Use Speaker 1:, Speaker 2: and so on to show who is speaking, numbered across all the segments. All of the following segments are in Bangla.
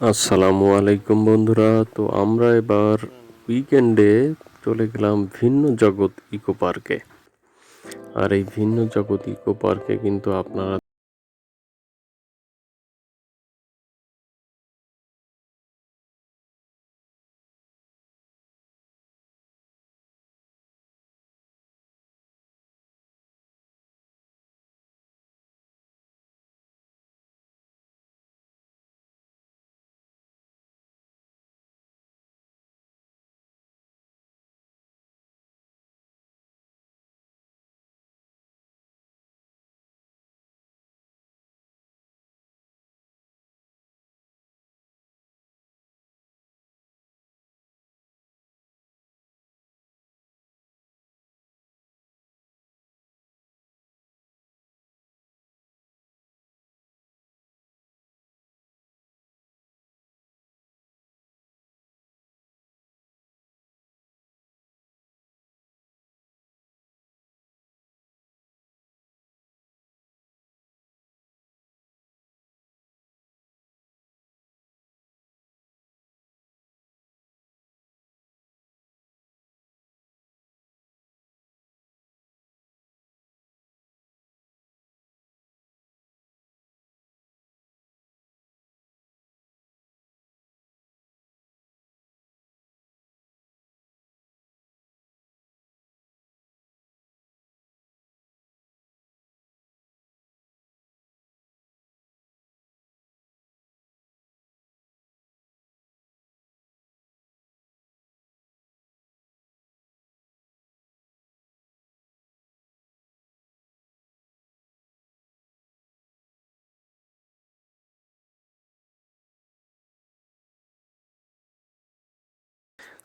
Speaker 1: আসসালামু আলাইকুম বন্ধুরা। তো আমরা এবার উইকেন্ডে চলে গেলাম ভিন্ন জগৎ ইকো পার্কে আর এই ভিন্ন জগৎ ইকো পার্কে কিন্তু আপনারা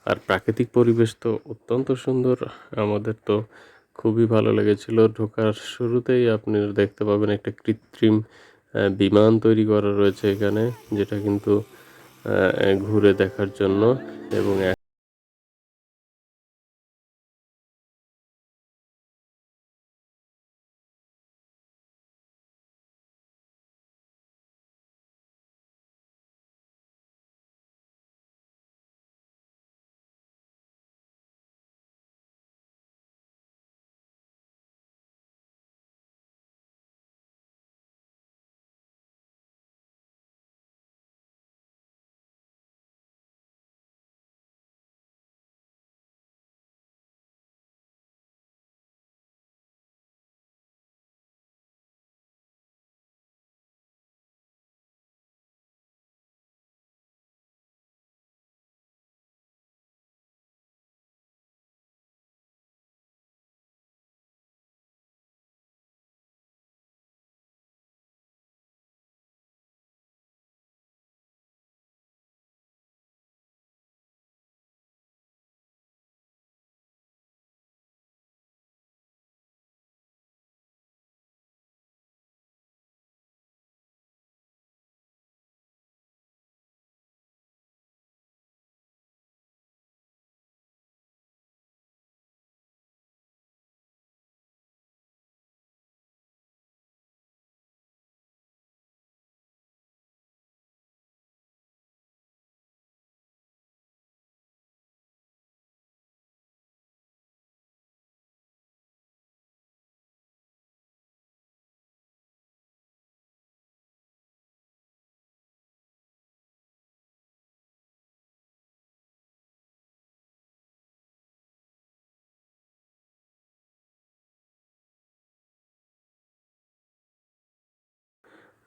Speaker 1: আর প্রাকৃতিক পরিবেশ তো অত্যন্ত সুন্দর। আমাদের তো খুবই ভালো লেগেছিল। ঢোকার শুরুতেই আপনি দেখতে পাবেন একটা কৃত্রিম বিমান তৈরি করা রয়েছে এখানে, যেটা কিন্তু ঘুরে দেখার জন্য এবং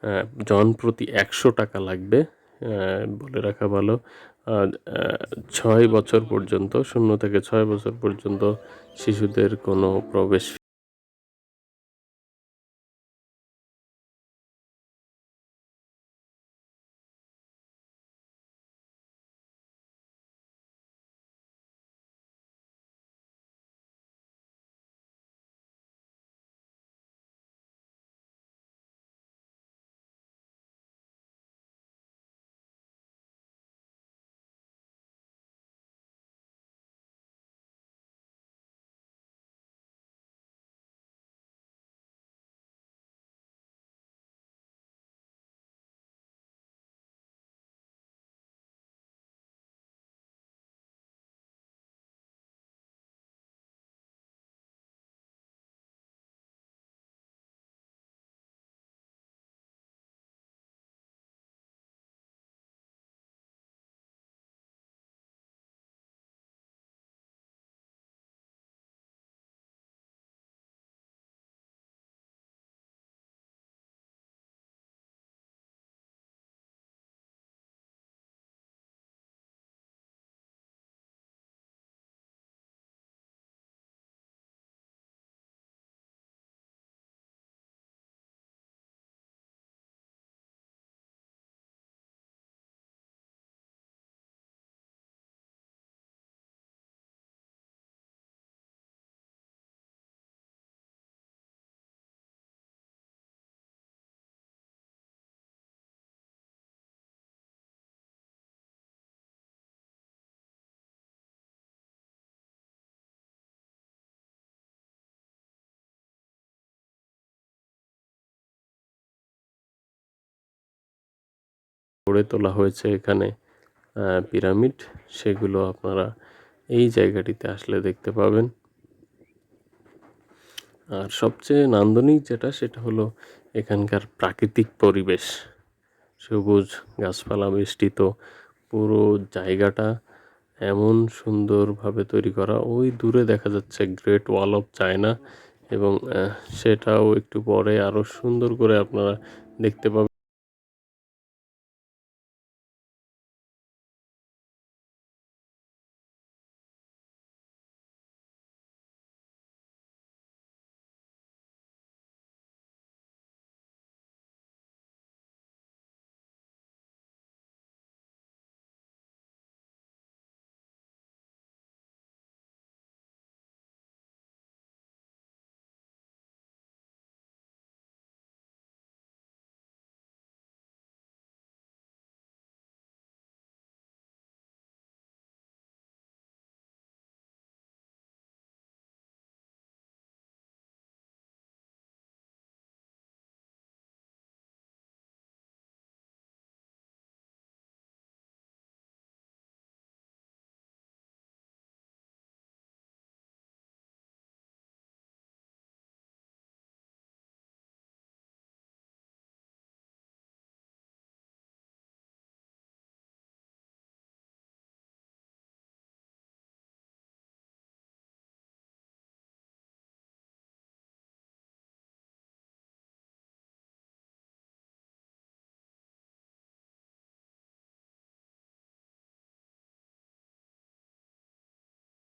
Speaker 1: আহ, জনপ্রতি একশো টাকা লাগবে বলে রাখা ভালো। ছয় বছর পর্যন্ত শূন্য থেকে ছয় বছর পর্যন্ত শিশুদের কোনো প্রবেশ গড়ে তোলা হয়েছে এখানে পিরামিড, সেগুলো আপনারা এই জায়গাটিতে আসলে দেখতে পাবেন। আর সবচেয়ে নান্দনিক যেটা, সেটা হলো এখানকার প্রাকৃতিক পরিবেশ। সবুজ গাছপালা বেষ্টিত, পুরো জায়গাটা এমন সুন্দরভাবে তৈরি করা, ওই দূরে দেখা যাচ্ছে গ্রেট ওয়াল অফ চায়না এবং সেটাও একটু পরে আরও সুন্দর করে আপনারা দেখতে পাবেন।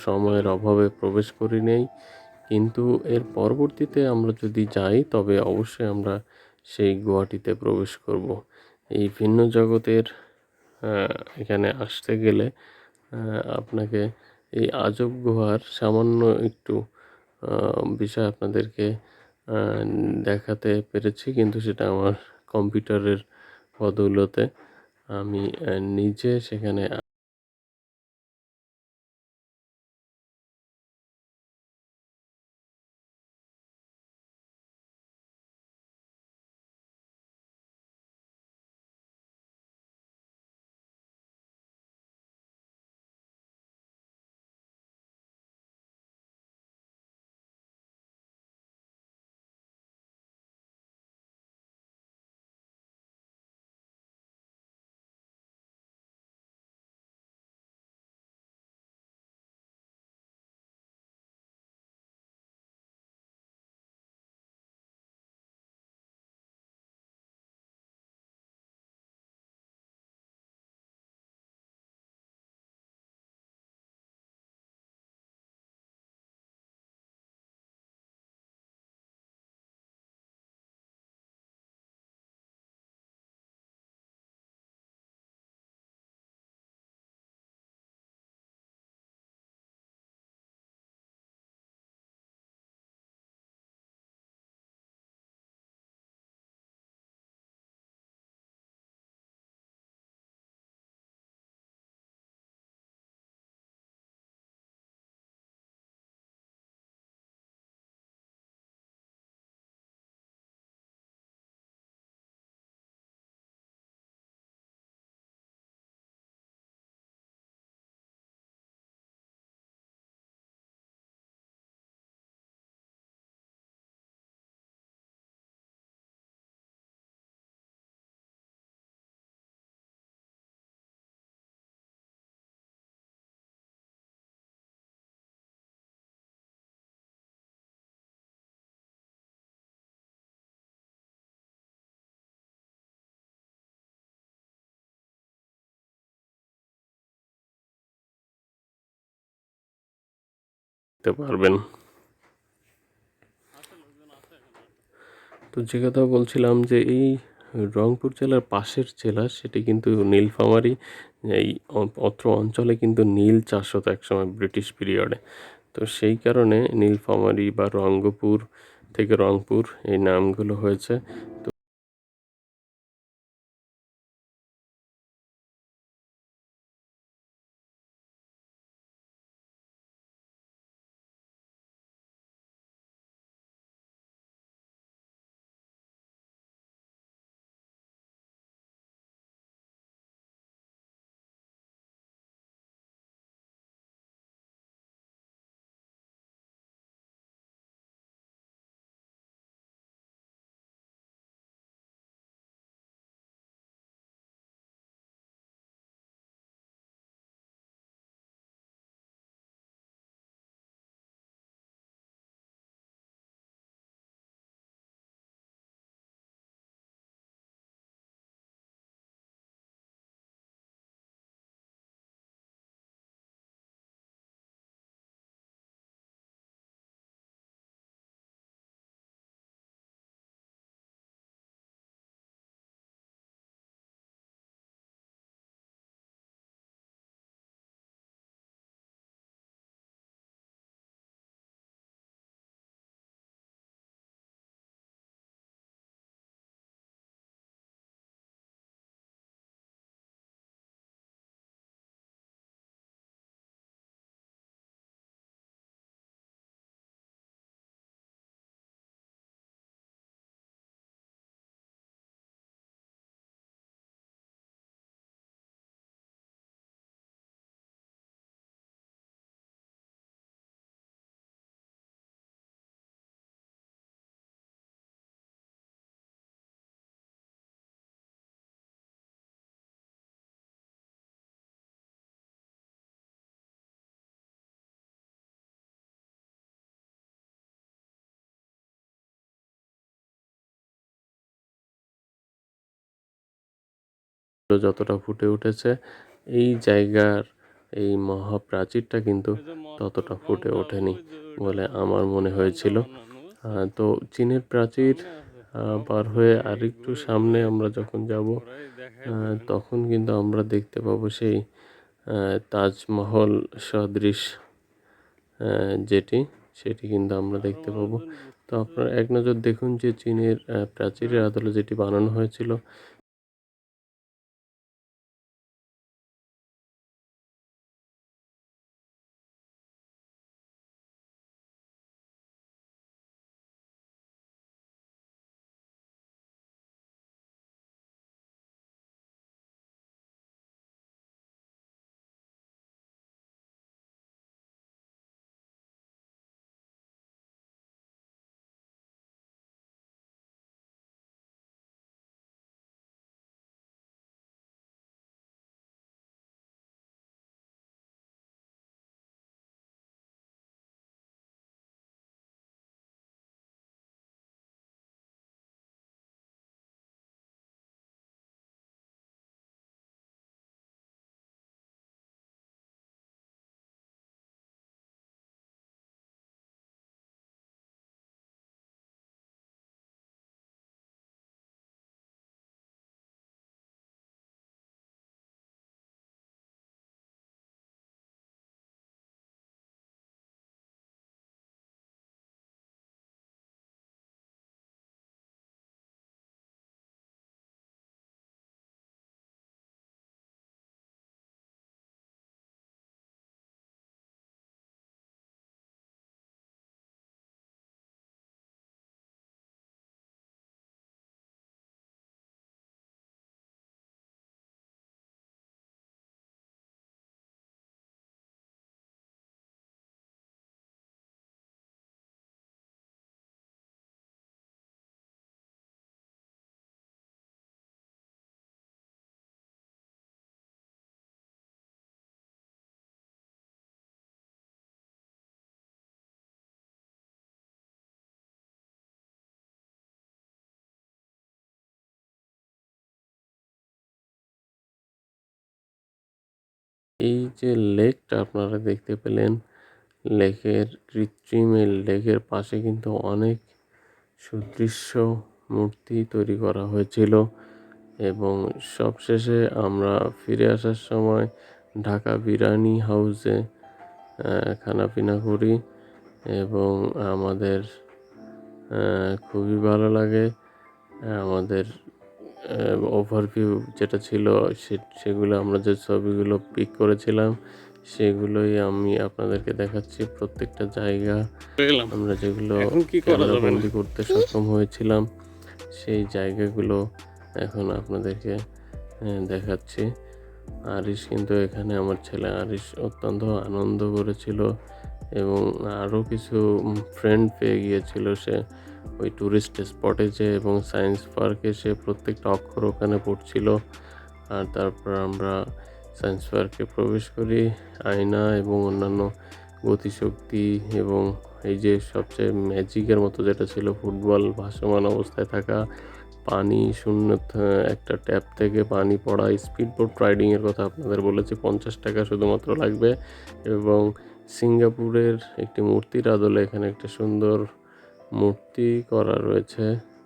Speaker 1: সময়ের অভাবে প্রবেশ করি নেই। কিন্তু এর পরবর্তীতে আমরা যদি যাই, তবে অবশ্যই আমরা সেই গুহাটিতে প্রবেশ করব। এই ভিন্ন জগতের এখানে আসতে গেলে আপনাকে এই আজব গুহার সামান্য একটু বিষয় আপনাদেরকে দেখাতে পেরেছি। কিন্তু সেটা আমার কম্পিউটারের বদৌলতে। আমি নিজে সেখানে দেখতে পারবেন। তো যে কথা বলছিলাম যে এই রংপুর জেলার পাশের জেলা, সেটি কিন্তু নীলফামারী। এই অত্র অঞ্চলে কিন্তু নীল চাষ হতো একসময় ব্রিটিশ পিরিয়ডে। তো সেই কারণে নীলফামারী বা রঙ্গপুর থেকে রংপুর এই নামগুলো হয়েছে। যতটা ফুটে উঠেছে, এই জায়গার এই মহাপ্রাচীরটা কিন্তু ততটা ফুটে ওঠেনি বলে আমার মনে হয়েছিল। তো চীনের প্রাচীর পার হয়ে আরেকটু সামনে আমরা যখন যাব তখন কিন্তু আমরা দেখতে পাবো সেই তাজমহল সদৃশ যেটি, সেটি কিন্তু আমরা দেখতে পাবো। তো আপনারা এক নজর দেখুন যে চীনের প্রাচীরের আদলে যেটি বানানো হয়েছিল এই যে লেকটা আপনারা দেখতে পেলেন, লেকের কৃত্রিম এই লেকের পাশে কিন্তু অনেক সুদৃশ্য মূর্তি তৈরি করা হয়েছিল এবং সবশেষে আমরা ফিরে আসার সময় ঢাকা বিরিয়ানি হাউসে খানাপিনা করি এবং আমাদের খুবই ভালো লাগে। আমাদের ওভারভিউ যেটা ছিল সে সেগুলো আমরা যে ছবিগুলো পিক করেছিলাম সেগুলোই আমি আপনাদেরকে দেখাচ্ছি প্রত্যেকটা জায়গা। আমরা যেগুলো? বন্দি করতে সক্ষম হয়েছিলাম সেই জায়গাগুলো এখন আপনাদেরকে দেখাচ্ছি। আরিশ কিন্তু এখানে আমার ছেলে আরিশ অত্যন্ত আনন্দ করেছিল এবং আরও কিছু ফ্রেন্ড পেয়ে গিয়েছিল সে। ওই ট্যুরিস্ট স্পটে যে এবং সায়েন্স পার্কে সে প্রত্যেকটা অক্ষর ওখানে পড়ছিল। আর তারপর আমরা সায়েন্স পার্কে প্রবেশ করি। আয়না এবং অন্যান্য গতিশক্তি এবং এই যে সবচেয়ে ম্যাজিকের মতো যেটা ছিল ফুটবল ভাসমান অবস্থায় থাকা পানি, শূন্য, একটা ট্যাপ থেকে পানি পড়া স্পিড বোট রাইডিংয়ের কথা আপনাদের বলেছি, পঞ্চাশ টাকা শুধুমাত্র লাগবে। এবং সিঙ্গাপুরের একটি মূর্তির আদলে এখানে একটা সুন্দর মূর্তি করা রয়েছে,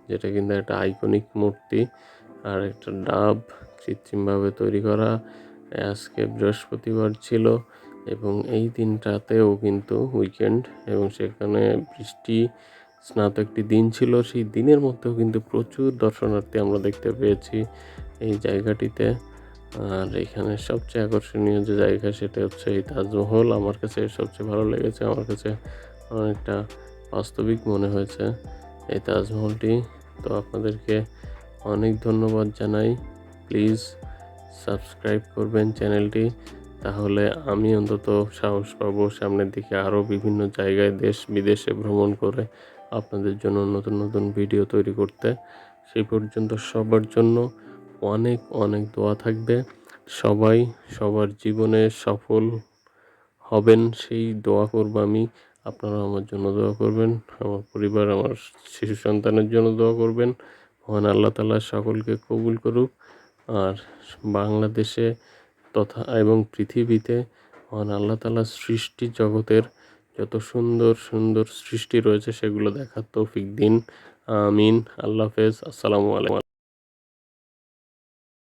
Speaker 1: যেটা কিন্তু একটা আইকনিক মূর্তি। আর একটা ডাব কৃত্রিমভাবে তৈরি করা আজকে বৃহস্পতিবার ছিল এবং এই দিনটাতেও কিন্তু উইকেন্ড এবং সেখানে বৃষ্টি, স্নাত একটি দিন ছিল। সেই দিনের মধ্যেও কিন্তু প্রচুর দর্শনার্থী আমরা দেখতে পেয়েছি এই জায়গাটিতে। আর এখানে সবচেয়ে আকর্ষণীয় যে জায়গা সেটা হচ্ছে এই তাজমহল। আমার কাছে সবচেয়ে ভালো লেগেছে। আমার কাছে অনেকটা বাস্তবিক মনে হয়েছে এই তাজমহলটি। তো আপনাদেরকে অনেক ধন্যবাদ জানাই। প্লিজ সাবস্ক্রাইব করবেন চ্যানেলটি। তাহলে আমি অন্তত সাহস পাবো সামনের দিকে আরও বিভিন্ন জায়গায় দেশ বিদেশে ভ্রমণ করে আপনাদের জন্য নতুন নতুন ভিডিও তৈরি করতে। সেই পর্যন্ত সবার জন্য অনেক অনেক দোয়া থাকবে। সবাই সবার জীবনে সফল হবেন, সেই দোয়া করব আমি। আপনারা আমার জন্য দোয়া করবেন, আমার পরিবার, আমার শিশু সন্তানের জন্য দোয়া করবেন। মহান আল্লাহ তালা সকলকে কবুল করুক। আর বাংলাদেশে তথা এবং পৃথিবীতে মহান আল্লাহ তাআলার সৃষ্টি জগতের যত সুন্দর সুন্দর সৃষ্টি রয়েছে, সেগুলো দেখার তৌফিক দিন। আমিন। আল্লাহ হাফেজ। আসসালামু আলাইকুম।